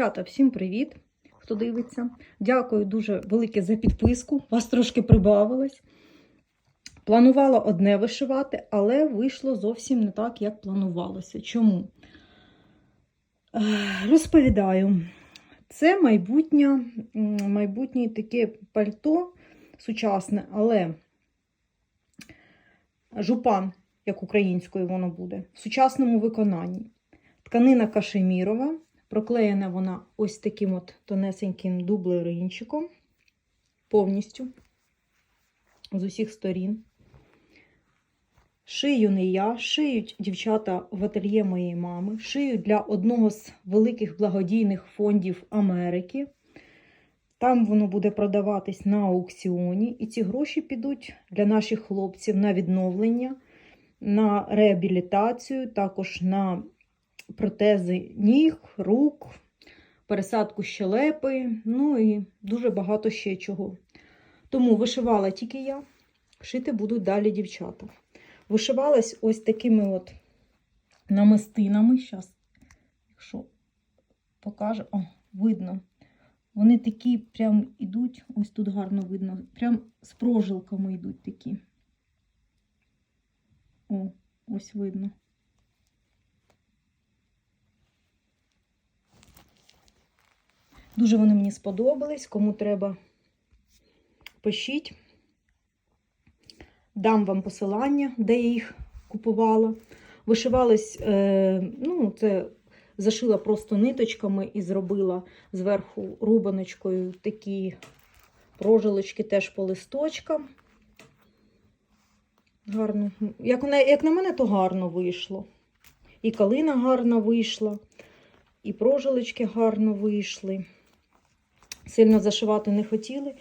Дівчата, всім привіт, хто дивиться. Дякую дуже велике за підписку. Вас трошки прибавилось. Планувала одне вишивати, але вийшло зовсім не так, як планувалося. Чому? Е, Розповідаю. Це майбутнє, майбутнє таке пальто сучасне, але жупан, як українською воно буде, в сучасному виконанні. Тканина кашемірова, проклеєна вона ось таким от тонесеньким дублеринчиком, повністю з усіх сторін. Шию не я, шиють дівчата в ательє моєї мами, шиють для одного з великих благодійних фондів Америки. Там воно буде продаватись на аукціоні, і ці гроші підуть для наших хлопців на відновлення, на реабілітацію, також на протези ніг, рук, пересадку щелепи, ну і дуже багато ще чого. Тому вишивала тільки я, шити будуть далі дівчата. Вишивалась ось такими от намистинами. Зараз, якщо покаже, о, видно. Вони такі прям ідуть, ось тут гарно видно, прям з прожилками йдуть такі. О, ось видно. Дуже вони мені сподобались. Кому треба, пишіть. Дам вам посилання, де я їх купувала. Вишивалась, е, ну, це зашила просто ниточками і зробила зверху рубаночкою такі прожилочки теж по листочкам. Гарно. Як на, як на мене, то гарно вийшло. І калина гарно вийшла, і прожилочки гарно вийшли. Сильно зашивати не хотіли,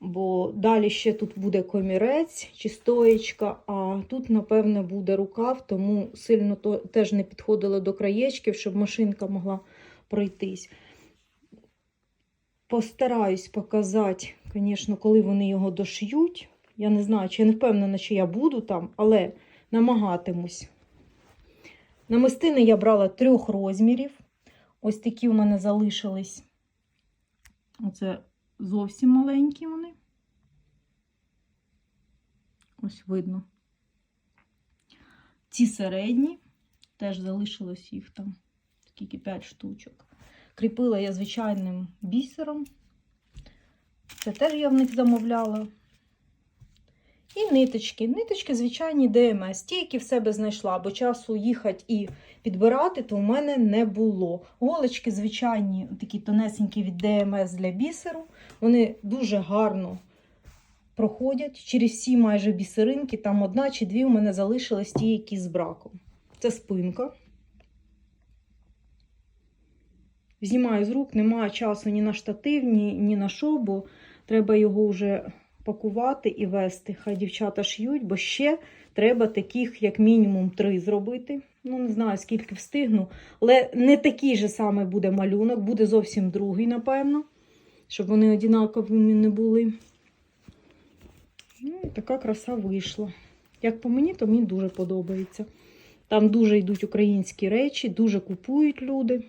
бо далі ще тут буде комірець чи стоєчка, а тут, напевне, буде рукав, тому сильно то, теж не підходило до краєчків, щоб машинка могла пройтись. Постараюсь показати, звісно, коли вони його дошиють. Я не знаю, чи я не впевнена, чи я буду там, але намагатимусь. Намистини я брала трьох розмірів. Ось такі в мене залишились. Оце зовсім маленькі вони. Ось видно. Ці середні, теж залишилось їх там скільки 5 штучок. Кріпила я звичайним бісером. Це теж я в них замовляла. І ниточки. Ниточки, звичайні ДМС. Ті, які в себе знайшла, бо часу їхати і підбирати, то в мене не було. Голочки, звичайні, такі тонесенькі від ДМС для бісеру. Вони дуже гарно проходять через всі майже бісеринки. Там одна чи дві у мене залишились ті, які з браком. Це спинка. Знімаю з рук, немає часу ні на штатив, ні, ні на що, бо треба його вже пакувати і вести. Хай дівчата шиють, бо ще треба таких, як мінімум, три зробити. Ну, не знаю, скільки встигну. Але не такий же саме буде малюнок, буде зовсім другий, напевно, щоб вони однаковими не були. Ну, і така краса вийшла. Як по мені, то мені дуже подобається. Там дуже йдуть українські речі, дуже купують люди.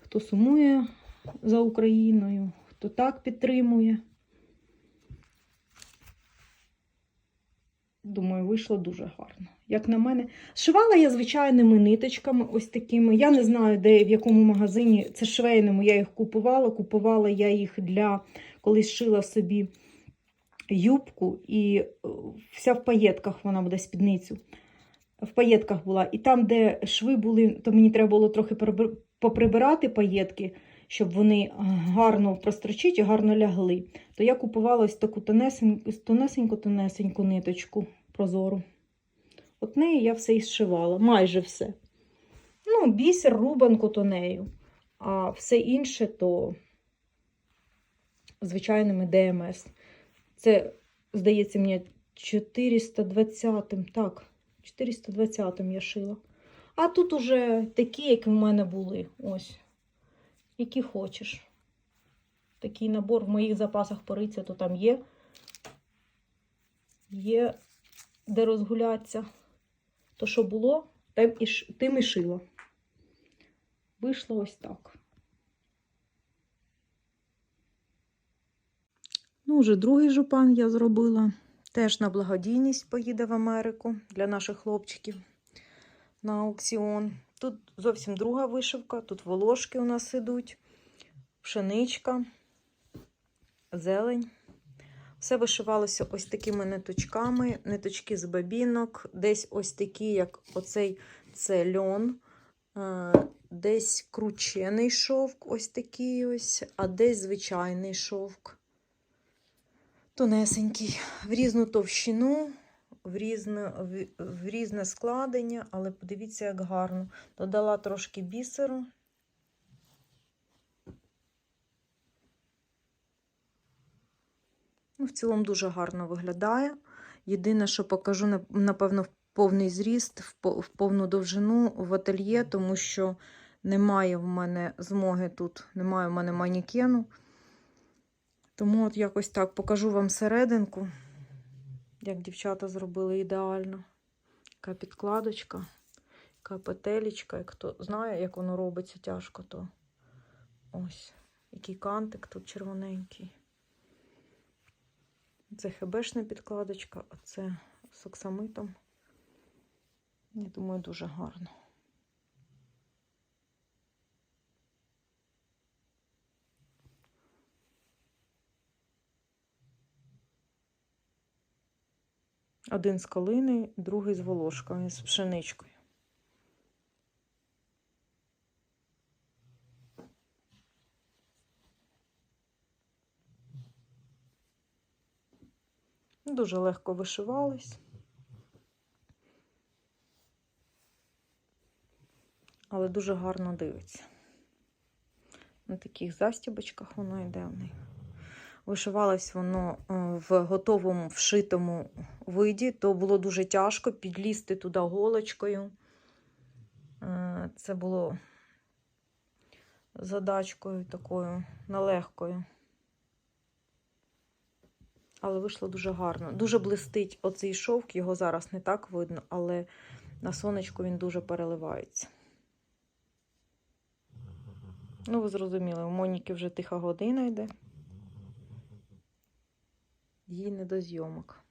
Хто сумує за Україною, хто так підтримує. Думаю, вийшло дуже гарно. Як на мене, шивала я звичайними ниточками, ось такими. Я не знаю, де в якому магазині це швейному я їх купувала. Купувала я їх для колись шила собі юбку, і е, вся в паєтках вона буде спідницю. В паєтках була. І там, де шви були, то мені треба було трохи поприбирати паєтки, щоб вони гарно прострочити і гарно лягли. То я купувала ось таку тонесеньку-тонесеньку ниточку прозору. От нею я все і зшивала, майже все. Ну, бісер, рубанку то нею. А все інше то звичайними ДМС. Це, здається, мені 420-м, так, 420-м я шила. А тут уже такі, як в мене були. Ось які хочеш. Такий набор в моїх запасах пориця, то там є. Є де розгулятися. То, що було, тим і шила. Вийшло ось так. Ну, вже другий жупан я зробила. Теж на благодійність поїде в Америку для наших хлопчиків на аукціон. Тут зовсім друга вишивка. Тут волошки у нас ідуть, пшеничка, зелень. Все вишивалося ось такими ниточками, ниточки з бабінок, десь ось такі, як оцей це льон, е, десь кручений шовк, ось такий ось, а десь звичайний шовк. Тонесенький, в різну товщину, в різне, в, різне складення, але подивіться, як гарно. Додала трошки бісеру. Ну, в цілому дуже гарно виглядає. Єдине, що покажу, напевно, в повний зріст, в в повну довжину в ательє, тому що немає в мене змоги тут, немає в мене манікену. Тому от якось так покажу вам серединку, як дівчата зробили ідеально. Яка підкладочка, яка петелечка. Як хто знає, як воно робиться тяжко, то ось який кантик тут червоненький. Це хебешна підкладочка, а це з оксамитом. Я думаю, дуже гарно. Один з калини, другий з волошками, з пшеничкою. Дуже легко вишивались. Але дуже гарно дивиться. На таких застібочках воно йде в них. Вишивалось воно е, в готовому вшитому виді, то було дуже тяжко підлізти туди голочкою. Е, Це було задачкою такою нелегкою. Але вийшло дуже гарно. Дуже блистить оцей шовк, його зараз не так видно, але на сонечку він дуже переливається. Ну, ви зрозуміли, у Моніки вже тиха година йде. Їй не до зйомок.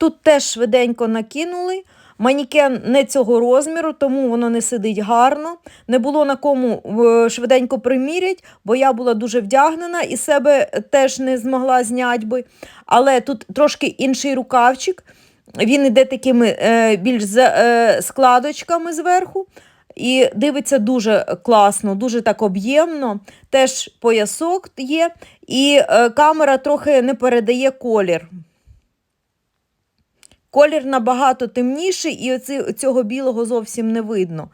Тут теж швиденько накинули. Манікен не цього розміру, тому воно не сидить гарно. Не було на кому е, швиденько примірять, бо я була дуже вдягнена і себе теж не змогла зняти би. Але тут трошки інший рукавчик. Він іде такими е, більш е, складочками зверху. І дивиться дуже класно, дуже так об'ємно. Теж поясок є, і камера трохи не передає колір. Колір набагато темніший, і оці, цього білого зовсім не видно.